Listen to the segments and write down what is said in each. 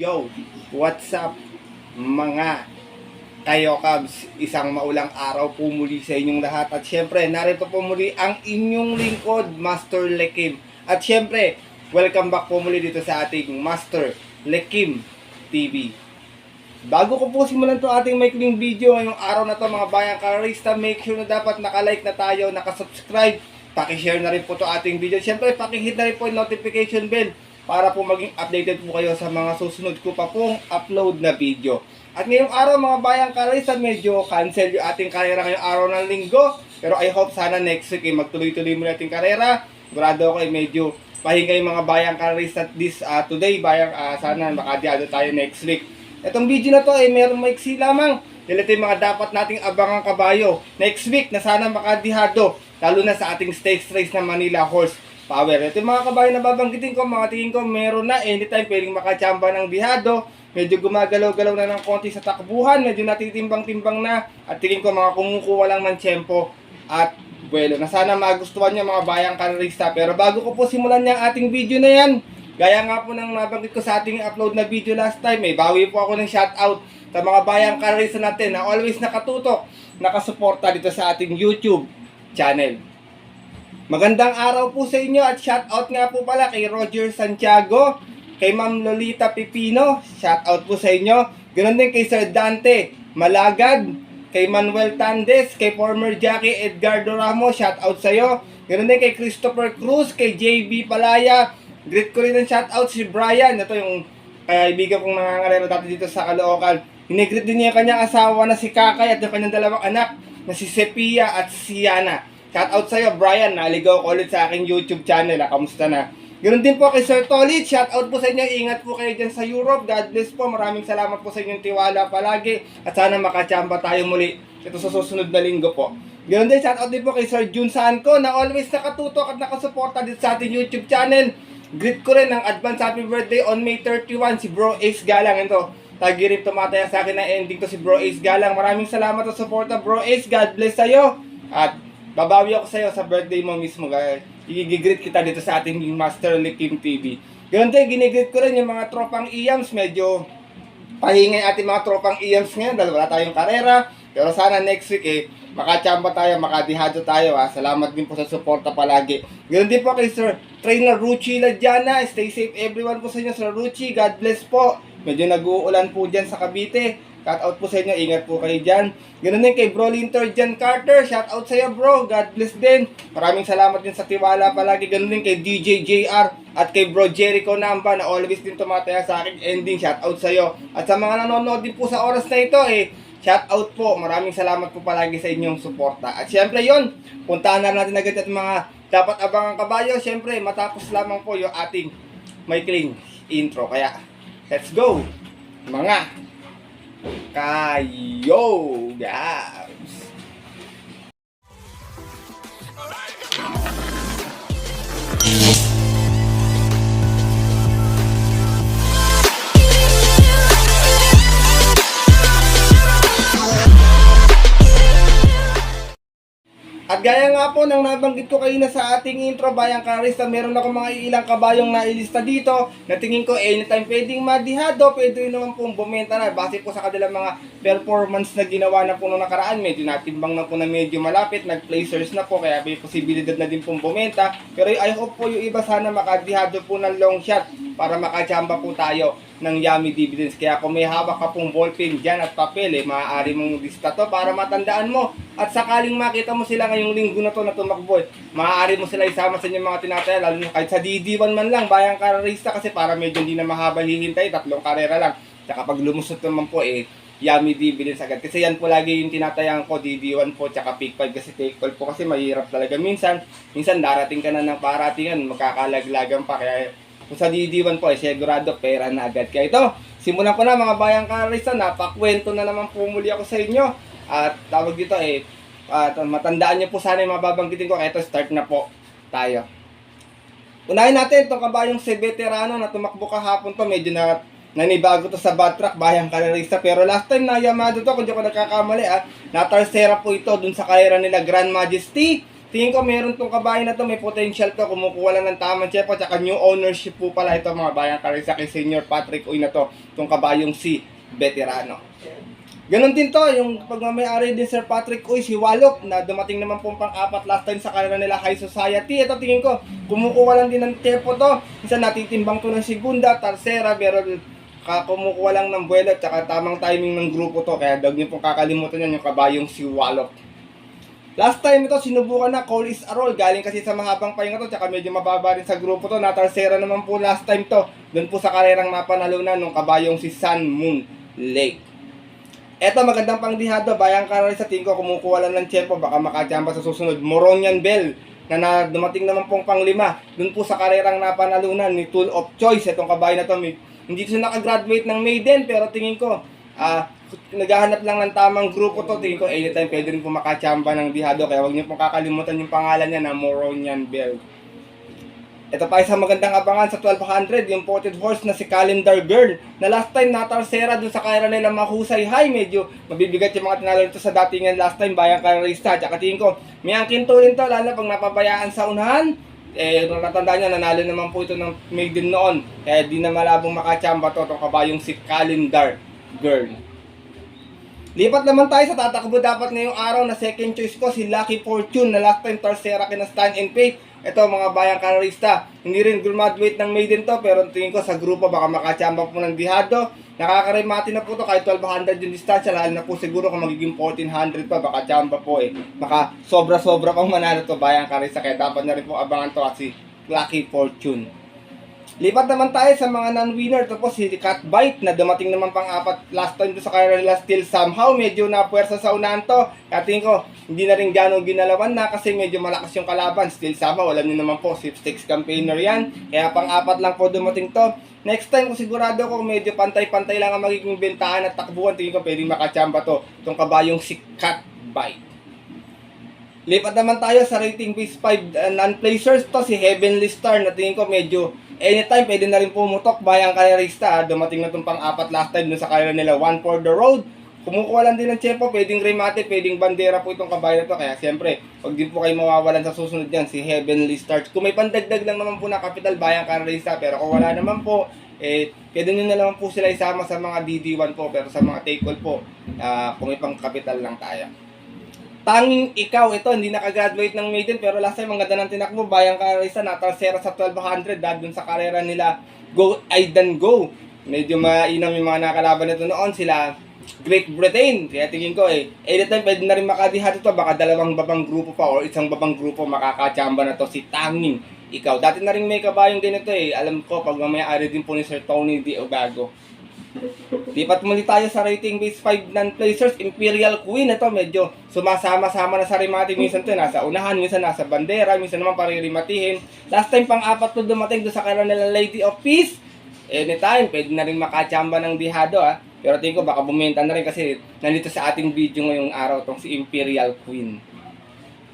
Yo, what's up mga kayo Cubs? Isang maulang araw po muli sa inyong lahat. At syempre, narito po muli ang inyong lingkod, Master Lekim. At syempre, welcome back po muli dito sa ating Master Lekim TV. Bago ko po simulan to ating maikling video ngayong araw na to mga bayang karista, make sure na dapat nakalike na tayo, nakasubscribe, pakishare na rin po to ating video. Siyempre, pakihit na rin po yung notification bell para po maging updated po kayo sa mga susunod ko pa pong upload na video. At ngayong araw mga bayang karista, medyo cancel yung ating karera ngayong araw ng linggo. Pero I hope sana next week eh, magtuloy-tuloy mo ating karera. Sigurado ako eh, medyo pahinga yung mga bayang karista this uh, today. Bayang uh, sana makadiado tayo next week. Itong video na to ay meron maiksi lamang. Dahil ito yung mga dapat nating abangang kabayo. Next week na sana makadihado. Lalo na sa ating stakes race na Manila Horse Power. Ito yung mga kabayo na babanggitin ko. Mga tingin ko meron na. Anytime pwedeng makachamba ng dihado. Medyo gumagalaw-galaw na ng konti sa takbuhan. Medyo natitimbang-timbang na. At tingin ko mga kumukuha lang ng tiyempo. At Bueno, na sana magustuhan niyo mga bayang karista. Pero bago ko po simulan yung ating video na yan, Gaya nga po ng nabanggit ko sa ating upload na video last time, eh, bawi po ako ng shoutout sa mga bayang karista natin na always nakatutok, nakasuporta dito sa ating YouTube channel. Magandang araw po sa inyo at shoutout nga po pala kay Roger Santiago, kay Ma'am Lolita Pipino, shoutout po sa inyo. Ganon din kay Sir Dante Malagad, kay Manuel Tandes, kay former Jackie Edgardo Ramos, shoutout sa iyo. Ganon din kay Christopher Cruz, kay JB Palaya, Greet ko rin ng shoutout si Brian. Ito yung kaibigan kong nangangarero dati dito sa Caloocan. Hinigreet din niya yung kanyang asawa na si Kakay at yung kanyang dalawang anak na si Sepia at si Yana. Shoutout sa iyo, Brian. Naligaw ko ulit sa aking YouTube channel. Ah. Kamusta na? Ganoon din po kay Sir Tolit. Shoutout po sa inyo. Ingat po kayo dyan sa Europe. God bless po. Maraming salamat po sa inyong tiwala palagi. At sana makachamba tayo muli. Ito sa susunod na linggo po. Ganoon din, shoutout din po kay Sir Jun Sanko na always nakatutok at nakasuporta dito sa ating YouTube channel. Greet ko rin ang advance happy birthday on May 31 si Bro Ace Galang. Ito, tagirip tumataya sa akin na ending to si Bro Ace Galang. Maraming salamat sa suporta Bro Ace. God bless sa'yo. At babawi ako sa'yo sa birthday mo mismo. guys. Igigreet kita dito sa ating Master Likim TV. Ganun din, ginigreet ko rin yung mga tropang IAMS. Medyo pahingay ating mga tropang IAMS ngayon dahil wala tayong karera. Pero sana next week eh, makachamba tayo, makadihado tayo ha. Salamat din po sa suporta palagi. Ganun din po kay Sir Trainer Ruchi Ladiana. Stay safe everyone po sa inyo, Sir Ruchi. God bless po. Medyo nag-uulan po dyan sa Cavite. Shout out po sa inyo. Ingat po kayo dyan. Ganun din kay Bro Linter Jan Carter. Shout out sa iyo bro. God bless din. Maraming salamat din sa tiwala palagi. Ganun din kay DJ JR at kay Bro Jericho Namba na always din tumataya sa akin ending. Shout out sa iyo. At sa mga nanonood din po sa oras na ito eh, Shout out po. Maraming salamat po palagi sa inyong suporta. At syempre yon, puntahan na natin agad at mga dapat abangan kabayo. Syempre, matapos lamang po yung ating maikling intro. Kaya, let's go! Mga kayo guys! At gaya nga po nang nabanggit ko kayo na sa ating intro, Bayang Karista, meron ako mga ilang kabayong nailista dito na tingin ko anytime pwedeng madihado, pwede naman pong bumenta na base po sa kanilang mga performance na ginawa na po nung nakaraan. Medyo natimbang na po na medyo malapit, nag-placers na po, kaya may posibilidad na din pong bumenta. Pero I hope po yung iba sana makadihado po ng long shot para makachamba po tayo ng Yummy Dividends. Kaya kung may hawak ka pong ballpen dyan at papel, eh, maaari mong lista to para matandaan mo. At sakaling makita mo sila ngayong linggo na to na tumakbo, eh, maaari mo sila isama sa inyong mga tinataya, lalo na kahit sa DD1 man lang, bayang karerista kasi para medyo hindi na mahaba hihintay, tatlong karera lang. Tsaka pag lumusot naman po, eh, Yummy Dividends agad. Kasi yan po lagi yung tinatayan ko, DD1 po, tsaka Pick 5 kasi take call po kasi mahirap talaga. Minsan, minsan darating ka na ng paratingan, magkakalaglagan pa, kaya kung sa DD1 po, eh, sigurado pera na agad. Kaya ito, simulan ko na mga bayang karista, napakwento na naman po muli ako sa inyo. At tawag dito eh, at matandaan niyo po sana yung mababanggitin ko. Kaya ito, start na po tayo. Unahin natin itong kabayong si veterano na tumakbo kahapon to. Medyo na nanibago to sa bad track, bayang karerista. Pero last time na Yamado to, kung di ko nagkakamali ah, na Tarsera po ito dun sa karera nila Grand Majesty. Tingin ko meron tong kabayan na to, may potential to, kumukuha lang ng tamang chepo, tsaka new ownership po pala ito mga bayan karisa kay Senior Patrick Uy na to, tong kabayong si Veterano. Ganon din to, yung pagmamayari din Sir Patrick Uy, si Walok, na dumating naman pong pang-apat last time sa karera nila High Society. Ito tingin ko, kumukuha lang din ng tempo to. Isa natitimbang to ng segunda, tercera, pero kumukuha lang ng buwelo, tsaka tamang timing ng grupo to. Kaya dag niyo pong kakalimutan yan yung kabayong si Walok. Last time ito, sinubukan na, call is a roll. Galing kasi sa mahabang pahinga to, tsaka medyo mababa rin sa grupo to. Natarsera naman po last time to. Doon po sa karerang napanalunan ng kabayong si Sun Moon Lake. Eto, magandang pangdihado. Bayang karal sa tingin ko, kumukuha lang ng tiyempo. Baka makachamba sa susunod. Moronian Bell, na, na dumating naman pong panglima. Doon po sa karerang napanalunan ni Tool of Choice. Itong kabayan na to, may, hindi siya nakagraduate ng maiden. Pero tingin ko, ah, naghahanap lang ng tamang grupo to. Tingin ko, anytime pwede rin po makachamba ng dihado. Kaya huwag niyo pong kakalimutan yung pangalan niya na Moronian Bell. Ito pa isang magandang abangan sa 1200, yung ported horse na si Calendar Girl. Na last time natarsera dun sa kaya nila mahusay high, medyo mabibigat yung mga tinalo nito sa datingan last time, bayang kararista. Tsaka tingin ko, may angkin to rin to, lalo pag napabayaan sa unahan. Eh, natanda niya, nanalo naman po ito ng maiden noon. Kaya di na malabong makachamba to, itong kabayong si Calendar Girl. Lipat naman tayo sa tatakbo dapat ngayong araw na second choice ko si Lucky Fortune na last time Tarsera kina Stan and Faith. Ito mga bayang kanarista. Hindi rin graduate ng maiden to pero tingin ko sa grupo baka makachamba po ng dihado. Nakakaremati na po to kahit 1200 yung distansya lalo na po siguro kung magiging 1400 pa baka chamba po eh. Baka sobra-sobra pang manalo to bayang kanarista kaya dapat na rin po abangan to kasi Lucky Fortune. Lipat naman tayo sa mga non-winner. Tapos si Cat Bite na dumating naman pang apat last time doon sa nila still somehow medyo napuwersa sa unahan to. Kaya tingin ko hindi na rin gano'ng ginalawan na kasi medyo malakas yung kalaban. Still somehow alam niyo naman po six campaigner yan. Kaya pang apat lang po dumating to. Next time kung sigurado ko medyo pantay-pantay lang ang magiging bentahan at takbuhan. Tingin ko pwedeng makachamba to. Itong kabayong si Cat Bite. Lipat naman tayo sa rating base 5 uh, non-placers to si Heavenly Star na tingin ko medyo anytime pwede na rin pumutok bayang karerista. Dumating na itong pang-apat last time sa karera nila one for the road. Kumukuha lang din ng tsempo, pwedeng remate, pwedeng bandera po itong kabayo na to. Kaya siyempre, wag din po kayo mawawalan sa susunod yan, si Heavenly Stars. Kung may pandagdag lang naman po na capital bayang karerista, pero kung wala naman po, eh, pwede nyo na naman po sila isama sa mga DD1 po, pero sa mga take all po, ah, kung may pang capital lang tayo tanging ikaw, ito, hindi nakagraduate ng maiden, pero last time, ang ganda ng tinakbo, bayang karera, natasera sa 1200, dahil dun sa karera nila, Go, Aidan Go. Medyo mainam yung mga nakalaban nito noon, sila Great Britain. Kaya tingin ko eh, anytime pwede na rin makadihat ito, baka dalawang babang grupo pa or isang babang grupo makakachamba na to si Tanging ikaw. Dati na rin may kabayong ganito eh. Alam ko, pag mamaya-ari din po ni Sir Tony Di Ogago. Lipat muli tayo sa rating base 5 non-placers. Imperial Queen, ito medyo sumasama-sama na sa remati. Minsan to nasa unahan, minsan nasa bandera, minsan naman paririmatihin. Last time pang apat to dumating doon sa karoon nila Lady of Peace. Anytime, pwede na rin makachamba ng dihado ah. Pero tingin ko baka bumenta na rin kasi nandito sa ating video ngayong araw tong si Imperial Queen.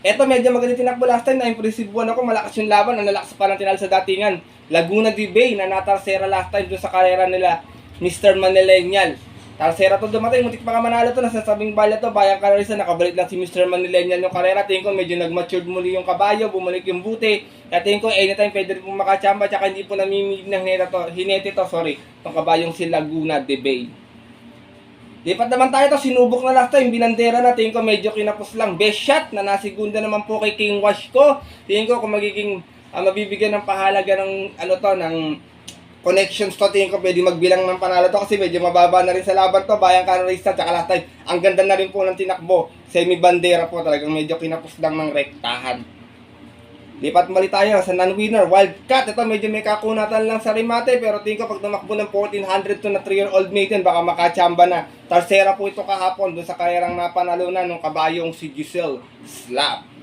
Eto medyo maganda tinakbo last time na impressive one ako, malakas yung laban, ang lalakas pa ng tinalo sa datingan. Laguna de Bay na natarsera last time doon sa karera nila Mr. Manilenial. Tarsera to dumating, mutik pa ka manalo to, nasa sabing balya to, bayang kararisa, nakabalik lang si Mr. Manilenial yung karera. Tingin ko medyo nag-matured muli yung kabayo, bumalik yung buti. Kaya tingin ko anytime pwede rin po makachamba, tsaka hindi po namimig ng hinete to, hinete to, sorry, itong kabayong si Laguna de Bay. Lipat naman tayo to, sinubok na last time, binandera na, tingin ko medyo kinapos lang. Best shot na nasigunda naman po kay King Wash ko. Tingin ko kung magiging ah, mabibigyan ng pahalaga ng ano to, ng connections to, tingin ko pwede magbilang ng panalo to kasi medyo mababa na rin sa laban to, bayang kararista, tsaka last time, ang ganda na rin po ng tinakbo, semi-bandera po talagang medyo kinapos lang ng rektahan. Lipat mali tayo sa non-winner, Wildcat, ito medyo may kakunatan lang sa remate, pero tingin ko pag tumakbo ng 1400 to na 3-year-old maiden, baka makachamba na. Tarsera po ito kahapon doon sa karerang napanalunan ng kabayong si Giselle Slap.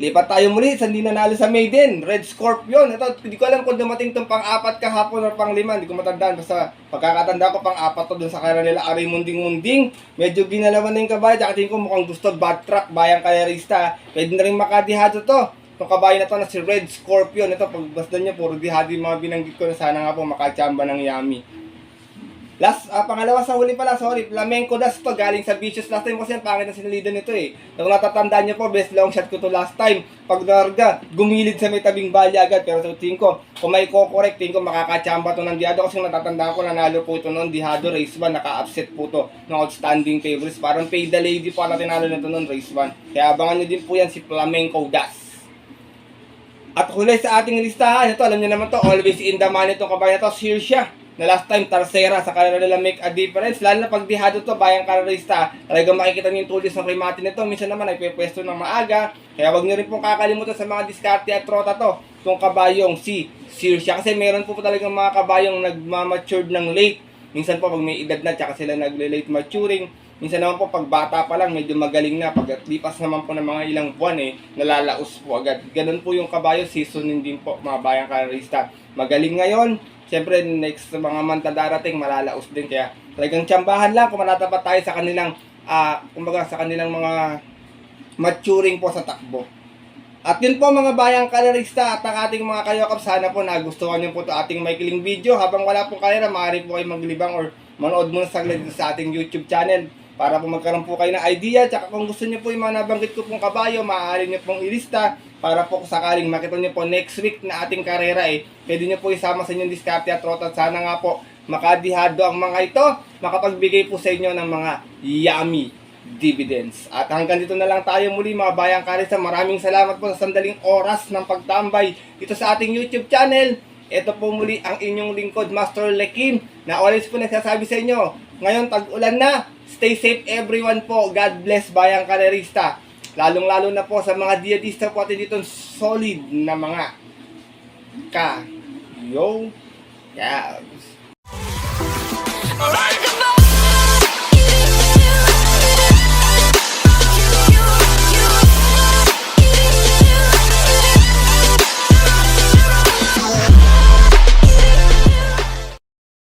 Lipat tayo muli sa hindi nanalo sa Maiden, Red Scorpion. Ito, hindi ko alam kung dumating itong pang-apat kahapon or pang-lima. Hindi ko matandaan. Basta pagkakatanda ko pang-apat to dun sa kaya nila Ari Munding-Munding. Medyo ginalaman na yung kabayo. Tsaka tingin ko mukhang gusto bad track, bayang kayarista. Pwede na rin makadihado to. Itong kabayo na to na si Red Scorpion. Ito, pag basta niya, puro dihado yung mga binanggit ko na sana nga po makachamba ng Yami. Last, ah, pangalawa sa huli pala, sorry, Flamenco das to, galing sa Vicious last time kasi ang pangit na sinalido nito eh. Kung natatandaan niyo po, best long shot ko to last time. Pag narga, gumilid sa may tabing balya agad, pero sa tingin ko, kung may ko-correct, tingin ko makakachamba to ng Diado kasi natatandaan ko, nanalo po ito noon, Dihado, race 1, naka-upset po to ng outstanding favorites. Parang pay the lady po ang tinalo nito noon, race 1. Kaya abangan niyo din po yan si Flamenco das. At huli sa ating listahan, ito alam niyo naman to, always in the money itong kabayan na to, Sirsha. Na last time, Tarsera, sa kanila nila make a difference. Lalo na pag dihado to, bayang kararista, talagang makikita niyo yung tulis ng remate nito. Minsan naman, nagpepwesto ng maaga. Kaya wag niyo rin pong kakalimutan sa mga diskarte at trota to. Itong kabayong si Sirsha. Kasi meron po po talagang mga kabayong nagmamatured ng late. Minsan po, pag may edad na, tsaka sila nagle-late maturing. Minsan naman po, pag bata pa lang, medyo magaling na. Pag lipas naman po ng mga ilang buwan eh, nalalaos po agad. Ganun po yung kabayo, seasonin din po, mga bayang kararista. Magaling ngayon, Siyempre, next mga month na darating, malalaos din. Kaya talagang tsambahan lang kung manatapat tayo sa kanilang, ah, kumbaga sa kanilang mga maturing po sa takbo. At yun po mga bayang karerista at ang ating mga kayokap, sana po nagustuhan niyo po ito ating maikling video. Habang wala pong karera, maaari po kayo maglibang or manood muna saglit sa ating YouTube channel para po magkaroon po kayo ng idea. Tsaka kung gusto niyo po yung mga nabanggit ko pong kabayo, maaari niyo pong ilista para po sakaling makita niyo po next week na ating karera eh, pwede niyo po isama sa inyong diskarte at trot at sana nga po makadihado ang mga ito, makapagbigay po sa inyo ng mga yummy dividends. At hanggang dito na lang tayo muli mga bayang karisa. Maraming salamat po sa sandaling oras ng pagtambay dito sa ating YouTube channel. Ito po muli ang inyong lingkod, Master Lekim, na always po nagsasabi sa inyo, ngayon tag-ulan na, stay safe everyone po. God bless bayang karerista. Lalong-lalo na po sa mga diadista po atin dito solid na mga ka yo yeah. Alright!